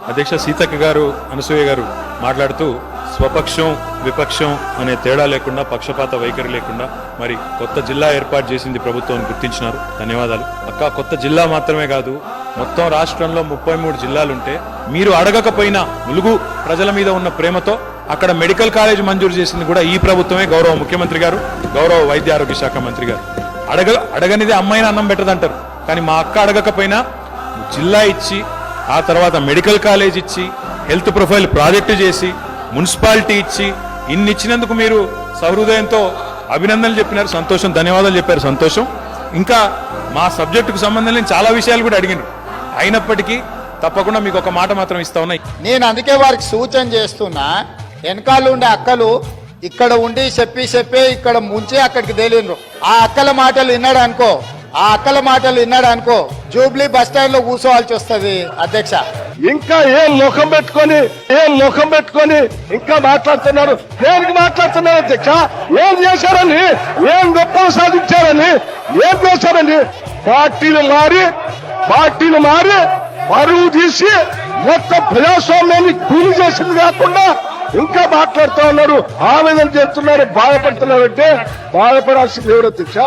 అధ్యక్ష సీతక్క గారు అనసూయ గారు మాట్లాడుతూ స్వపక్షం విపక్షం అనే తేడా లేకుండా పక్షపాత వైఖరి లేకుండా మరి కొత్త జిల్లా ఏర్పాటు చేసింది ప్రభుత్వం గుర్తించినారు. ధన్యవాదాలు. అక్క కొత్త జిల్లా మాత్రమే కాదు మొత్తం రాష్ట్రంలో ముప్పై మూడు జిల్లాలుంటే మీరు అడగకపోయినా ములుగు ప్రజల మీద ఉన్న ప్రేమతో అక్కడ మెడికల్ కాలేజ్ మంజూరు చేసింది కూడా ఈ ప్రభుత్వమే. గౌరవ ముఖ్యమంత్రి గారు గౌరవ వైద్య ఆరోగ్య శాఖ మంత్రి గారు. అడగ అడగనిది అమ్మాయిని అన్నం పెట్టదంటారు. కానీ మా అక్క అడగకపోయినా జిల్లా ఇచ్చి ఆ తర్వాత మెడికల్ కాలేజ్ ఇచ్చి హెల్త్ ప్రొఫైల్ ప్రాజెక్టు చేసి మున్సిపాలిటీ ఇచ్చి ఇన్ని ఇచ్చినందుకు మీరు సహృదయంతో అభినందనలు చెప్పినారు. సంతోషం ధన్యవాదాలు చెప్పారు. సంతోషం. ఇంకా మా సబ్జెక్టుకు సంబంధించిన చాలా విషయాలు కూడా అడిగినారు. అయినప్పటికీ తప్పకుండా మీకు ఒక మాట మాత్రం ఇస్తా ఉన్నాయి నేను అందుకే వారికి సూచన చేస్తున్నా వెనకాల ఉండే అక్కలు ఇక్కడ ఉండి చెప్పి చెప్పి ఇక్కడ ముంచి అక్కడికి తేలిండ్రు. ఆ అక్కల మాటలు విన్నాడు అనుకో ఆ అక్కల మాటలు విన్నాడు అనుకో జూబ్లీ బస్ స్టాండ్లో కూర్చోవాల్సి వస్తుంది అధ్యక్ష. ఇంకా ఏం లోకం పెట్టుకొని ఏం లోకం పెట్టుకొని ఇంకా మాట్లాడుతున్నారు? దేనికి మాట్లాడుతున్నారు అధ్యక్ష? ఏం చేశారని? ఏం గొప్ప సాధించారని? ఏం చేశారని? పార్టీలు మారి పార్టీలు మారి పరువు తీసి మొత్తం ప్రజాస్వామ్యాన్ని కూలి చేసింది కాకుండా ఇంకా మాట్లాడుతూ ఉన్నారు ఆవేదన చేస్తున్నారు బాధపడుతున్నారంటే బాధపడాల్సింది ఎవరు అధ్యక్ష?